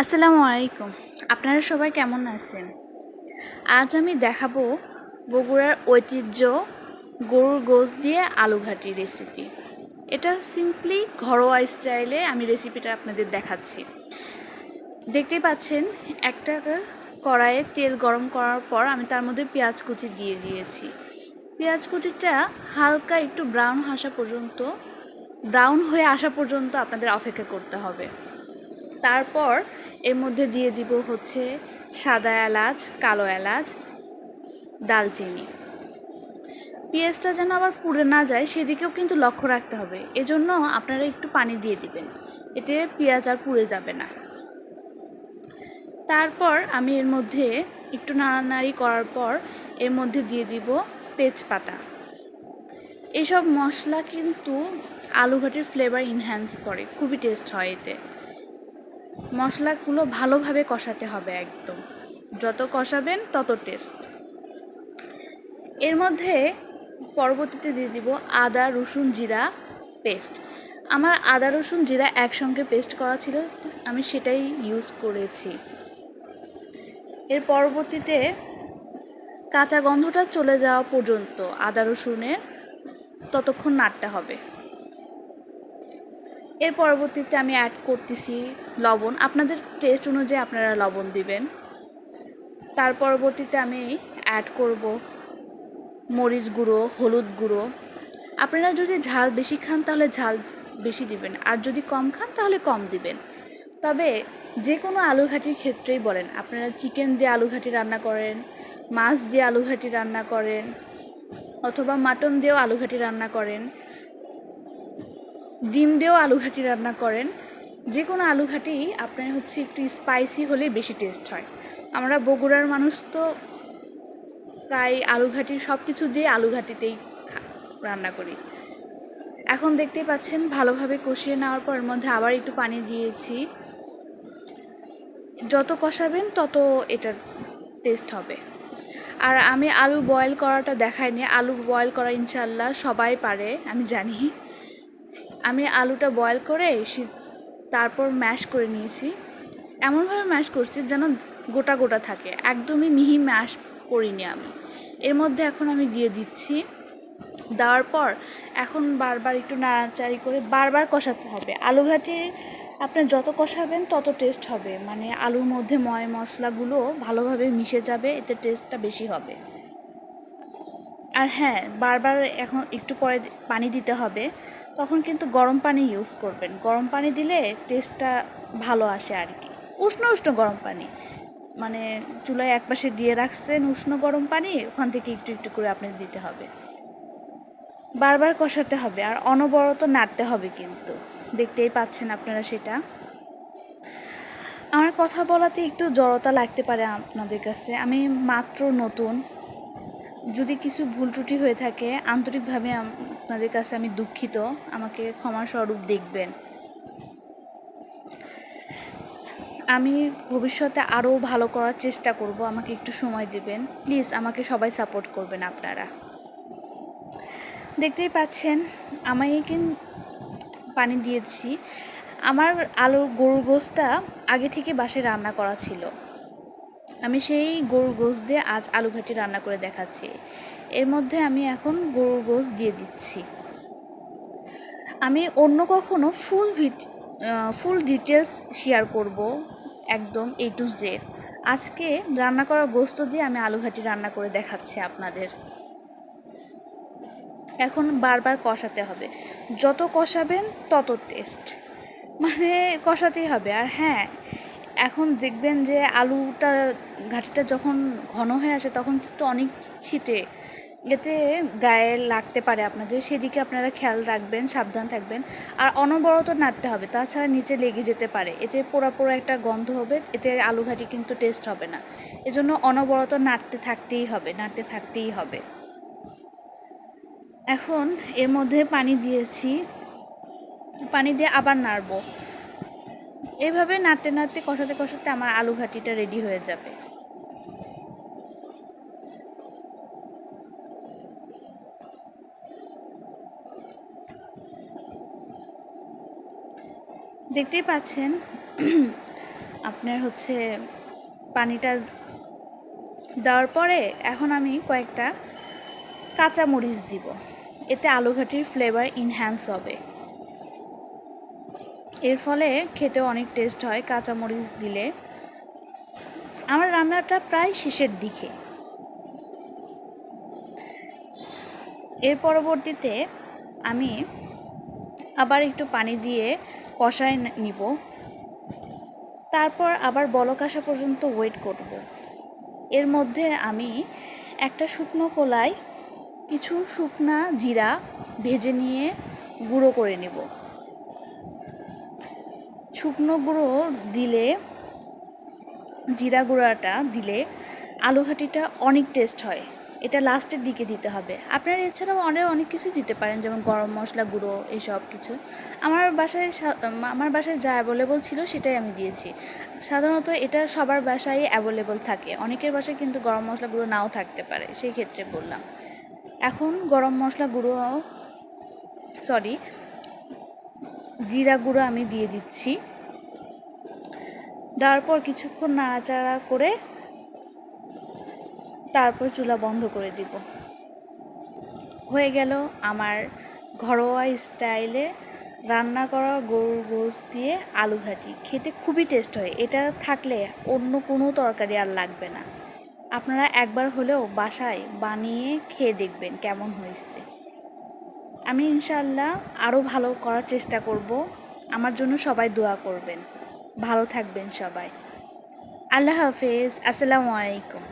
আসসালামু আলাইকুম। আপনারা সবাই কেমন আছেন? আজ আমি দেখাবো বগুড়ার ঐতিহ্য গরুর গোস দিয়ে আলু ঘাটি রেসিপি এটা সিম্পলি ঘরোয়া স্টাইলে আমি রেসিপিটা আপনাদের দেখাচ্ছি। দেখতেই পাচ্ছেন, একটা কড়াইয়ে তেল গরম করার পর আমি তার মধ্যে পেঁয়াজ কুচি দিয়ে দিয়েছি। পেঁয়াজ কুচিটা হালকা একটু ব্রাউন আসা পর্যন্ত ব্রাউন হয়ে আসা পর্যন্ত আপনাদের অপেক্ষা করতে হবে। তারপর এর মধ্যে দিয়ে দিব হচ্ছে সাদা এলাচ, কালো এলাচ, দালচিনি। পেঁয়াজটা যেন আবার পুড়ে না যায়, সেদিকেও কিন্তু লক্ষ্য রাখতে হবে। এজন্য আপনারা একটু পানি দিয়ে দিবেন। এতে পেঁয়াজ আর পুড়ে যাবে না। তারপর আমি এর মধ্যে একটু নাড়ানাড়ি করার পর এর মধ্যে দিয়ে দিব তেজপাতা। এসব মশলা কিন্তু আলু ঘাটির ফ্লেভার ইনহ্যান্স করে। খুবই টেস্ট হয় এতে। মশলাগুলো ভালোভাবে কষাতে হবে একদম। যত কষাবেন তত টেস্ট এর মধ্যে পরবর্তীতে দিয়ে দিব আদা, রসুন, জিরা পেস্ট আমার আদা, রসুন, জিরা একসঙ্গে পেস্ট করা ছিল, আমি সেটাই ইউজ করেছি। এর পরবর্তীতে কাঁচা গন্ধটা চলে যাওয়া পর্যন্ত আদা, রসুনের ততক্ষণ নাড়তে হবে। এর পরবর্তীতে আমি অ্যাড করতেছি লবণ। আপনাদের টেস্ট অনুযায়ী আপনারা লবণ দিবেন। তার পরবর্তীতে আমি অ্যাড করব মরিচ গুঁড়ো, হলুদ গুঁড়ো। আপনারা যদি ঝাল বেশি খান তাহলে ঝাল বেশি দিবেন। আর যদি কম খান তাহলে কম দিবেন। তবে যে কোনো আলু ঘাটির ক্ষেত্রেই বলেন, আপনারা চিকেন দিয়ে আলু ঘাটি রান্না করেন, মাছ দিয়ে আলু ঘাটি রান্না করেন, অথবা মাটন দিয়েও আলু ঘাটি রান্না করেন। ডিম দিয়েও আলু ঘাটি রান্না করেন। যে কোনো আলু ঘাটি আপনার হচ্ছে একটু স্পাইসি হলেই বেশি টেস্ট হয়। আমরা বগুড়ার মানুষ তো প্রায় আলু ঘাটির সব কিছু দিয়ে আলু ঘাটিতেই রান্না করি। এখন দেখতেই পাচ্ছেন ভালোভাবে কষিয়ে নেওয়ার পর মধ্যে আবার একটু পানি দিয়েছি। যত কষাবেন তত এটার টেস্ট হবে। আর আমি আলু বয়েল করাটা দেখাইনি। আলু বয়েল করা ইনশাল্লাহ সবাই পারে, আমি জানি। আমি আলুটা বয়েল করে তারপর ম্যাশ করে নিয়েছি। এমনভাবে ম্যাশ করছি যেন গোটা গোটা থাকে। একদমই মিহি ম্যাশ করিনি আমি। এর মধ্যে এখন আমি দিয়ে দিচ্ছি। দেওয়ার পর এখন বারবার একটু নাড়াচাড়ি করে বারবার কষাতে হবে। আলু ঘাটি যত কষাবেন তত টেস্ট হবে। মানে আলুর মধ্যে ময় মশলাগুলো ভালোভাবে মিশে যাবে, এতে টেস্টটা বেশি হবে। আর হ্যাঁ বারবার এখন একটু পরে পানি দিতে হবে, তখন কিন্তু গরম পানি ইউজ করবেন। গরম পানি দিলে টেস্টটা ভালো আসে আর কি উষ্ণ উষ্ণ গরম পানি। মানে চুলায় একপাশে দিয়ে রাখছেন উষ্ণ গরম পানি, ওখান থেকে একটু একটু করে আপনাকে দিতে হবে। বারবার কষাতে হবে, আর অনবরত নাড়তে হবে কিন্তু। দেখতেই পাচ্ছেন আপনারা সেটা। আমার কথা বলাতে একটু জড়তা লাগতে পারে আপনাদের কাছে। আমি মাত্র নতুন। যদি কিছু ভুল ত্রুটি হয়ে থাকে, আন্তরিকভাবে আপনাদের কাছে আমি দুঃখিত। আমাকে ক্ষমা স্বরূপ দেখবেন। আমি ভবিষ্যতে আরও ভালো করার চেষ্টা করব। আমাকে একটু সময় দেবেন। প্লিজ, আমাকে সবাই সাপোর্ট করবেন আপনারা। দেখতেই পাচ্ছেন, আমি কিন্তু পানি দিয়েছি। আমার আলুর গরুর গোসটা আগে থেকে বাসে রান্না করা ছিল। আমি সেই গরুর গোস দিয়ে আজ আলু ঘাটি রান্না করে দেখাচ্ছি। এর মধ্যে আমি এখন গরুর গোস দিয়ে দিচ্ছি। আমি অন্য কখনো ফুল ভিট ফুল ডিটেলস শেয়ার করব একদম এ টু জেড আজকে রান্না করা গোস্ত দিয়ে আমি আলু ঘাটি রান্না করে দেখাচ্ছি আপনাদের। এখন বারবার কষাতে হবে। যত কষাবেন তত টেস্ট মানে কষাতেই হবে। আর হ্যাঁ এখন দেখবেন যে আলুটা, ঘাটিটা যখন ঘন হয়ে আসে তখন কিন্তু অনেক ছিটে। এতে গায়ে লাগতে পারে আপনাদের, সেদিকে আপনারা খেয়াল রাখবেন, সাবধান থাকবেন। আর অনবরত নাড়তে হবে, তাছাড়া নিচে লেগে যেতে পারে। এতে পোড়া পোড়া একটা গন্ধ হবে, এতে আলু ঘাটি কিন্তু টেস্ট হবে না। এজন্য অনবরত নাড়তে থাকতেই হবে, নাড়তে থাকতেই হবে। এখন এর মধ্যে পানি দিয়েছি। পানি দিয়ে আবার নাড়বো। এভাবে নাড়তে নাড়তে, কষাতে কষাতে আমার আলু ঘাটিটা রেডি হয়ে যাবে। দেখতেই পাচ্ছেন, আপনার হচ্ছে পানিটা দেওয়ার পরে এখন আমি কয়েকটা কাঁচা মরিচ দিব। এতে আলু ঘাটির ফ্লেভার ইনহ্যান্স হবে। এর ফলে খেতে অনেক টেস্ট হয় কাঁচা মরিচ দিলে। আমার রান্নাটা প্রায় শেষের দিকে। এর পরবর্তীতে আমি আবার একটু পানি দিয়ে কষায় নিব। তারপর আবার বলক আসা পর্যন্ত ওয়েট করব। এর মধ্যে আমি একটা শুকনো কলায় কিছু শুকনা জিরা ভেজে নিয়ে গুঁড়ো করে নেব। শুকনো গুঁড়ো দিলে, জিরা গুঁড়াটা দিলে আলু ঘাটিটা অনেক টেস্ট হয়। এটা লাস্টের দিকে দিতে হবে। আপনারা এছাড়াও অনেক অনেক কিছু দিতে পারেন, যেমন গরম মশলা গুঁড়ো, এইসব কিছু। আমার বাসায় আমার বাসায় যা অ্যাভেলেবল ছিল সেটাই আমি দিয়েছি। সাধারণত এটা সবার বাসায় অ্যাভেলেবল থাকে। অনেকের বাসায় কিন্তু গরম মশলা গুঁড়ো নাও থাকতে পারে, সেই ক্ষেত্রে বললাম। এখন গরম মশলা গুঁড়ো সরি জিরা গুঁড়ো আমি দিয়ে দিচ্ছি। দেওয়ার পর কিছুক্ষণ নাড়াচাড়া করে তারপর চুলা বন্ধ করে দিব। হয়ে গেল আমার ঘরোয়া স্টাইলে রান্না করা গরুর গোস দিয়ে আলু ঘাটি খেতে খুবই টেস্ট হয়। এটা থাকলে অন্য কোনো তরকারি আর লাগবে না। আপনারা একবার হলেও বাসায় বানিয়ে খেয়ে দেখবেন কেমন হয়েছে। আমি ইনশাল্লাহ আরও ভালো করার চেষ্টা করব। আমার জন্য সবাই দোয়া করবেন। ভালো থাকবেন সবাই। আল্লাহ হাফেজ। আসসালামু আলাইকুম।